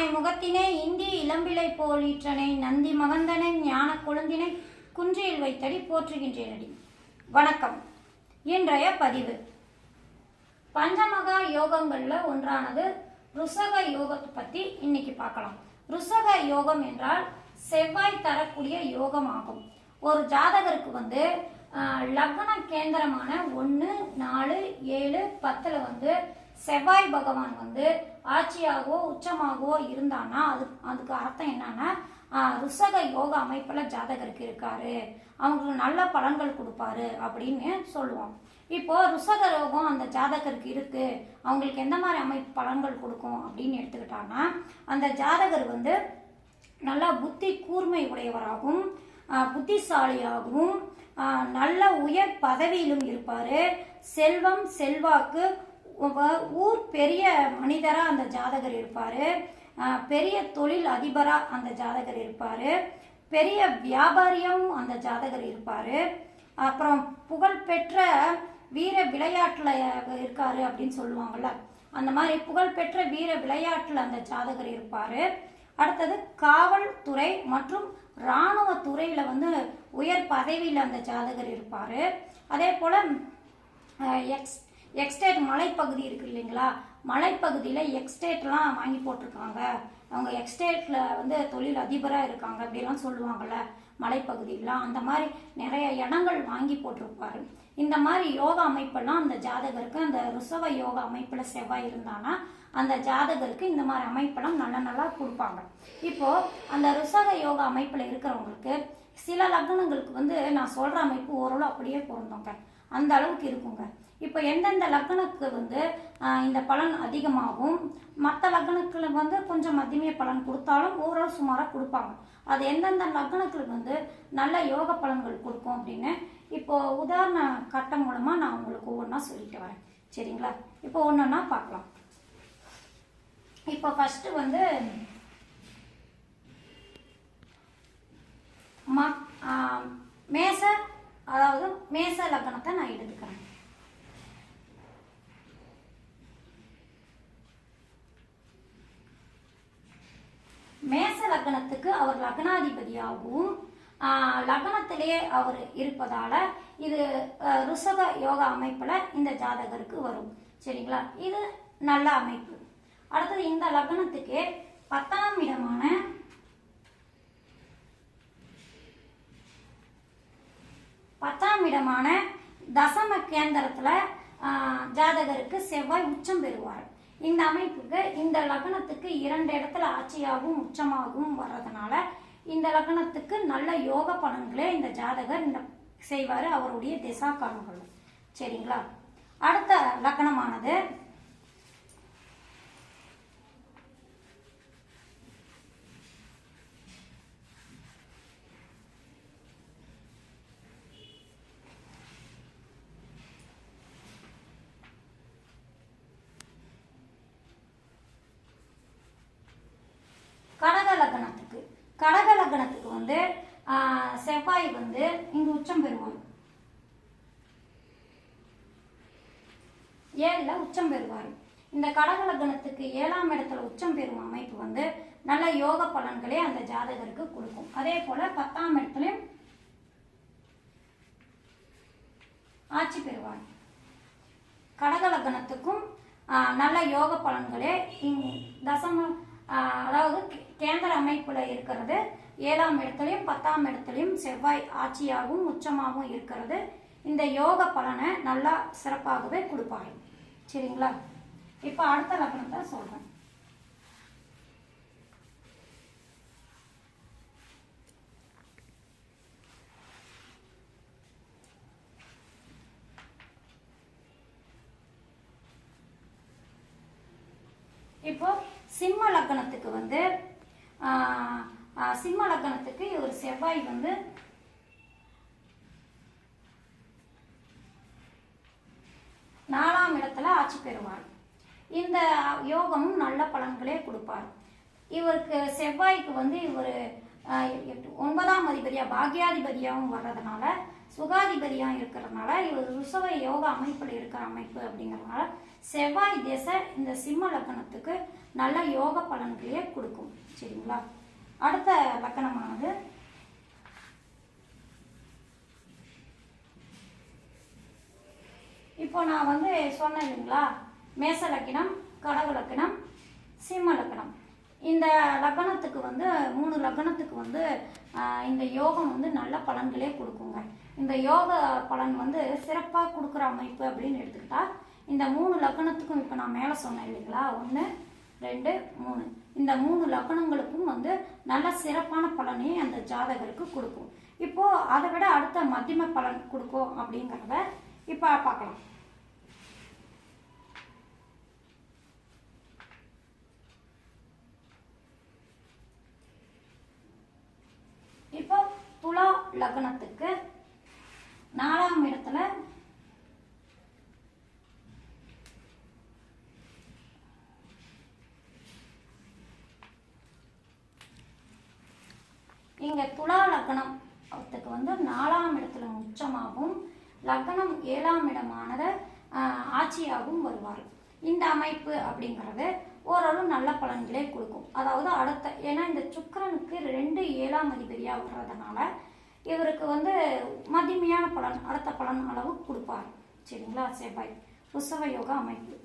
ஆனை முகத்தினை இந்தி இளம்பிலை போலீற்றனை நந்தி மகந்தனை ஞான கொழுந்தினை குன்றியில் வைத்தடி போற்றுகின்றேனடி. வணக்கம். இன்றைய பதிவு. பஞ்சமகா யோகங்களில் ஒன்றானது ருசக யோகத்தை பற்றி இன்னைக்கு பார்க்கலாம். ருசக யோகம் என்றால் செவ்வாய் தரக்கூடிய யோகம் ஆகும் ஒரு ஜாதகருக்கு வந்து லக்ன கேந்திரமான ஒன்று நாலு ஏழு பத்தில் வந்து செவ்வாய் பகவான் வந்து ஆட்சியாகவோ உச்சமாகவோ இருந்தான்னா அது அதுக்கு அர்த்தம் என்னன்னா ருசக யோக அமைப்புல ஜாதகருக்கு இருக்காரு. அவங்களுக்கு நல்ல பலன்கள் கொடுப்பாரு அப்படின்னு சொல்லுவோம். இப்போ ருசக ரோகம் அந்த ஜாதகருக்கு இருக்கு. அவங்களுக்கு எந்த மாதிரி அமைப்பு பலன்கள் கொடுக்கும் அப்படின்னு எடுத்துக்கிட்டாங்கன்னா அந்த ஜாதகர் வந்து நல்லா புத்தி கூர்மை உடையவராகவும் புத்திசாலியாகவும் நல்ல உயர் பதவியிலும் இருப்பார். செல்வம் செல்வாக்கு ஊர் பெரிய மனிதராக அந்த ஜாதகர் இருப்பார். பெரிய தொழில் அதிபராக அந்த ஜாதகர் இருப்பார். பெரிய வியாபாரியும் அந்த ஜாதகர் இருப்பார். அப்புறம் புகழ்பெற்ற வீர விளையாட்டில் இருக்கார் அப்படின்னு சொல்லுவாங்கள்ல அந்த மாதிரி புகழ்பெற்ற வீர விளையாட்டில் அந்த ஜாதகர் இருப்பார். அடுத்தது காவல்துறை மற்றும் இராணுவ துறையில் வந்து உயர் பதவியில் அந்த ஜாதகர் இருப்பார். அதே போல் எக்ஸ் எக்ஸ்டேட் மலைப்பகுதி இருக்கு இல்லைங்களா? மலைப்பகுதியில் எக்ஸ்டேட்லாம் வாங்கி போட்டிருக்காங்க. அவங்க எக்ஸ்டேட்டில் வந்து தொழில் அதிபராக இருக்காங்க அப்படிலாம் சொல்லுவாங்கள்ல மலைப்பகுதியெலாம் அந்த மாதிரி நிறைய இடங்கள் வாங்கி போட்டிருப்பாரு. இந்த மாதிரி யோகா அமைப்பெல்லாம் அந்த ஜாதகருக்கு அந்த ருசவ யோகா அமைப்பில் செவ்வாய் இருந்தானா அந்த ஜாதகருக்கு இந்த மாதிரி அமைப்பெல்லாம் நல்ல நல்லா கொடுப்பாங்க. இப்போது அந்த ருசக யோகா அமைப்பில் இருக்கிறவங்களுக்கு சில லக்னங்களுக்கு வந்து நான் சொல்கிற அமைப்பு ஓரளவு அப்படியே பொருந்தோங்க. அந்த அளவுக்கு இருக்குங்க. இப்போ எந்தெந்த லக்னத்துக்கு வந்து இந்த பலன் அதிகமாகும்? மற்ற லக்னத்தில் வந்து கொஞ்சம் மத்தியமே பலன் கொடுத்தாலும் ஓரளவு சுமாராக கொடுப்பாங்க. அது எந்தெந்த லக்கணத்தில் வந்து நல்ல யோக பலன்கள் கொடுக்கும் அப்படின்னு இப்போ உதாரண கட்டம் மூலமாக நான் உங்களுக்கு ஒவ்வொன்றா சொல்லிட்டு வரேன். சரிங்களா? இப்போ ஒன்றொன்னா பார்க்கலாம். இப்போ ஃபஸ்ட்டு வந்து ம மேச அதாவது மேச லக்கணத்தை நான் எடுத்துக்கிறேன். மேச லக்னத்துக்கு அவர் லக்னாதிபதியாகவும் லக்னத்திலே அவர் இருப்பதால இது ருஷப ருஷக யோகா அமைப்புல இந்த ஜாதகருக்கு வரும். சரிங்களா? இது நல்ல அமைப்பு. அடுத்தது இந்த லக்னத்துக்கு பத்தாம் இடமான பத்தாம் இடமான தசம கேந்திரத்துல ஜாதகருக்கு செவ்வாய் உச்சம் பெறுவார். இந்த அமைப்புக்கு இந்த லக்னத்துக்கு இரண்டு இடத்துல ஆட்சியாகவும் உச்சமாகவும் வர்றதுனால இந்த லக்னத்துக்கு நல்ல யோக பலன்களே இந்த ஜாதகர் இந்த செய்வார் அவருடைய திசா காலங்களும் சரிங்களா? அடுத்த லக்னமானது கடக லக்னத்துக்கு கடக லக்னத்துக்கு வந்து செவ்வாய் வந்து இங்கு உச்சம் பெறுவார் ஏழில் உச்சம் பெறுவார். இந்த கடக லக்னத்துக்கு ஏழாம் இடத்துல உச்சம் பெறும் அமைப்பு வந்து நல்ல யோக பலன்களே அந்த ஜாதகருக்கு கொடுக்கும். அதே போல பத்தாம் இடத்துலையும் ஆட்சி பெறுவார். கடக லக்னத்துக்கும் நல்ல யோக பலன்களே இங் தசம அதாவது கேந்திர அமைப்புல இருக்கிறது. ஏழாம் இடத்துலையும் பத்தாம் இடத்துலையும் செவ்வாய் ஆட்சியாகவும் உச்சமாகவும் இருக்கிறது. இந்த யோக பலனை நல்லா சிறப்பாகவே கொடுப்பாரு. சரிங்களா? இப்போ அடுத்த லக்னத்தை சொல்றேன். இப்போ சிம்ம லக்னத்துக்கு வந்து சிம்ம லக்னத்துக்கு ஒரு செவ்வாய் வந்து நாலாம் இடத்துல ஆட்சி பெறுவார். இந்த யோகமும் நல்ல பலன்களே கொடுப்பார். இவருக்கு செவ்வாய்க்கு வந்து இவர் ஒன்பதாம் அதிபதியா பாக்யாதிபதியாகவும் வர்றதுனால சுகாதிபதியாக இருக்கிறதுனால இவர் ருசவ யோக அமைப்பில் இருக்கிற அமைப்பு அப்படிங்கிறதுனால செவ்வாய் திசை இந்த சிம்ம லக்கணத்துக்கு நல்ல யோக பலன்களையே கொடுக்கும். சரிங்களா? அடுத்த லக்கணமானது இப்போ நான் வந்து சொன்னேன் இல்லைங்களா? மேச லக்கணம் கடக லக்கணம் சிம்ம லக்கணம். இந்த லக்கணத்துக்கு வந்து மூணு லக்கணத்துக்கு வந்து இந்த யோகம் வந்து நல்ல பலன்களே கொடுக்குங்க. இந்த யோக பலன் வந்து சிறப்பாக கொடுக்குற அமைப்பு அப்படின்னு எடுத்துக்கிட்டா இந்த மூணு லக்கணத்துக்கும் இப்போ நான் மேலே சொன்னேன் இல்லைங்களா? ஒன்று ரெண்டு மூணு. இந்த மூணு லக்கணங்களுக்கும் வந்து நல்ல சிறப்பான பலனையே அந்த ஜாதகருக்கு கொடுக்கும். இப்போது அதை விட அடுத்த மத்தியம பலன் கொடுக்கும் அப்படிங்கிறத இப்போ பார்க்கலாம் இப்போ துலா லக்னத்துக்கு நாலாம் இடத்துல இங்க துலா லக்னம் அவத்துக்கு வந்து நாலாம் இடத்துல உச்சமாகவும் லக்னம் ஏழாம் இடமானத ஆட்சியாகவும் வருவார். இந்த அமைப்பு அப்படிங்கிறது ஓரளவு நல்ல பலன்களே கொடுக்கும். அதாவது அடுத்த ஏன்னா இந்த சுக்கரனுக்கு ரெண்டு ஏழாம் அதிபதியாக வர்றதுனால இவருக்கு வந்து மதிமையான பலன் அடுத்த பலன் அளவு கொடுப்பார். சரிங்களா? செவ்வாய் புசவ யோகா அமைப்பு.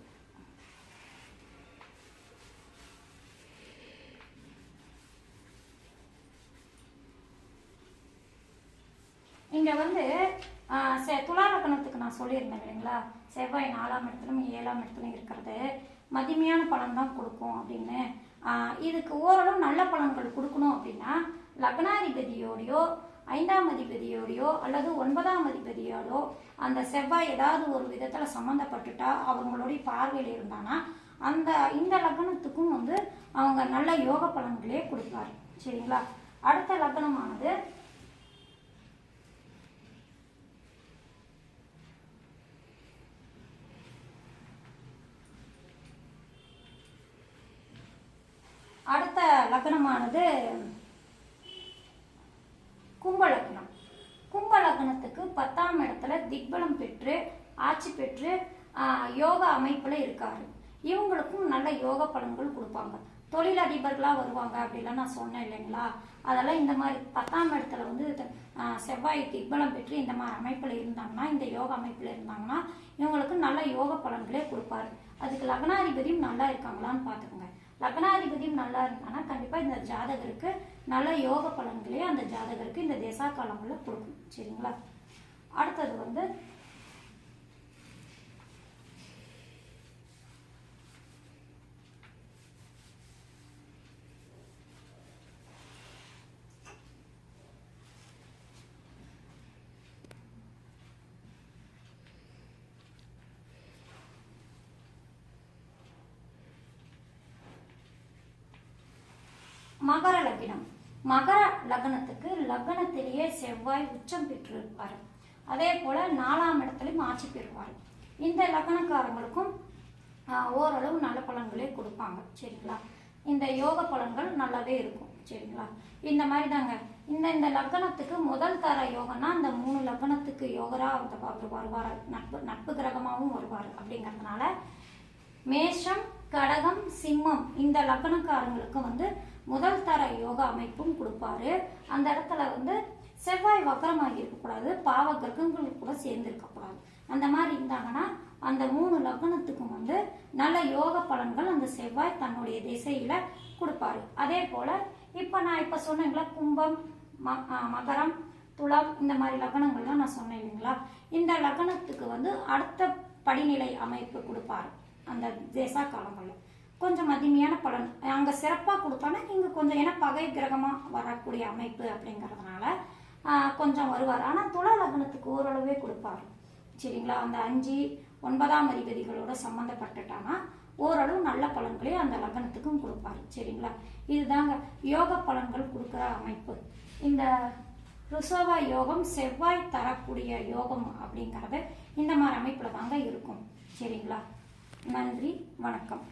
இங்கே வந்து செ- துலா லக்னத்துக்கு நான் சொல்லியிருந்தேன் இல்லைங்களா? செவ்வாய் நாலாம் இடத்துலையும் ஏழாம் இடத்துலையும் இருக்கிறது. மதிமையான பலன் தான் கொடுக்கும் அப்படின்னு. இதுக்கு ஓரளவு நல்ல பலன்கள் கொடுக்கணும் அப்படின்னா லக்னாதிபதியோடையோ ஐந்தாம் அதிபதியோடையோ அல்லது ஒன்பதாம் அதிபதியோடோ அந்த செவ்வாய் ஏதாவது ஒரு விதத்தில் சம்மந்தப்பட்டுட்டா அவங்களுடைய பார்வையில் இருந்தானா அந்த இந்த லக்னத்துக்கும் வந்து அவங்க நல்ல யோக பலன்களே கொடுப்பாரு. சரிங்களா? அடுத்த லக்னமானது அடுத்த லக்னமானது கும்பலக்னம். கும்பலக்னத்துக்கு பத்தாம் இடத்துல திக்பலம் பெற்று ஆட்சி பெற்று யோகா அமைப்பில் இருக்கார். இவங்களுக்கும் நல்ல யோக பலன்கள் கொடுப்பாங்க. தொழிலதிபர்களாக வருவாங்க அப்படிலாம் நான் சொன்னேன் இல்லைங்களா? அதெல்லாம் இந்த மாதிரி பத்தாம் இடத்துல வந்து செவ்வாய் திக்பலம் பெற்று இந்த மாதிரி அமைப்பில் இருந்தாங்கன்னா இந்த யோக அமைப்பில் இருந்தாங்கன்னா இவங்களுக்கு நல்ல யோக பலன்களே கொடுப்பாரு. அதுக்கு லக்னாதிபதியும் நல்லா இருக்காங்களான்னு பார்த்துக்கோங்க. லக்னாதிபதியும் நல்லா இருந்தாங்கன்னா கண்டிப்பாக இந்த ஜாதகருக்கு நல்ல யோக பலன்களே அந்த ஜாதகருக்கு இந்த தேசா காலங்களில் கொடுக்கும். சரிங்களா? அடுத்தது வந்து மகர லக்னம். மகர லக்னத்துக்கு லக்னத்திலேயே செவ்வாய் உச்சம் பெற்றிருப்பார். அதே போல நாலாம் இடத்துலையும் ஆட்சி பெறுவார். இந்த லக்னக்காரங்களுக்கும் ஓரளவு நல்ல பலன்களே கொடுப்பாங்க. சரிங்களா? இந்த யோக பலன்கள் நல்லாவே இருக்கும். சரிங்களா? இந்த மாதிரி தாங்க இந்த இந்த லக்னத்துக்கு முதல் தர யோகம்னா இந்த மூணு லக்னத்துக்கு யோகரா அந்த அவர் வருவார். நட்பு நட்பு கிரகமாகவும் வருவார் அப்படிங்கிறதுனால மேஷம் கடகம் சிம்மம் இந்த லக்னக்காரங்களுக்கு வந்து முதல் தர யோகா அமைப்பும் கொடுப்பாரு. அந்த இடத்துல வந்து செவ்வாய் வக்கரமாக இருக்கக்கூடாது பாவ கிரகங்கள் கூட சேர்ந்து இருக்கக்கூடாது அந்த மாதிரி இருந்தாங்கன்னா அந்த மூணு லக்னத்துக்கும் வந்து நல்ல யோக பலன்கள் அந்த செவ்வாய் தன்னுடைய திசையில கொடுப்பாரு. அதே போல இப்ப நான் இப்ப சொன்னேங்களா கும்பம் ம- மகரம் துளம் இந்த மாதிரி லக்னங்கள்லாம் நான் சொன்னேன் இல்லைங்களா? இந்த லக்னத்துக்கு வந்து அடுத்த படிநிலை அமைப்பு கொடுப்பாரு. அந்த தேசா காலங்களில். கொஞ்சம் மதிமையான பலன். அங்கே சிறப்பாக கொடுத்தானா இங்கே கொஞ்சம் ஏன்னா பகை கிரகமாக வரக்கூடிய அமைப்பு அப்படிங்கிறதுனால கொஞ்சம் வருவார். ஆனால் துலா லக்னத்துக்கு ஓரளவே கொடுப்பாரு. சரிங்களா? அந்த அஞ்சு ஒன்பதாம் அதிபதிகளோட சம்மந்தப்பட்டுட்டானா ஓரளவு நல்ல பலன்களையும் அந்த லக்னத்துக்கும் கொடுப்பாரு. சரிங்களா? இதுதாங்க யோக பலன்கள் கொடுக்குற அமைப்பு. இந்த ரிசோவா யோகம் செவ்வாய் தரக்கூடிய யோகம் அப்படிங்கிறது இந்த மாதிரி அமைப்பில் தாங்க இருக்கும். சரிங்களா? நன்றி வணக்கம்.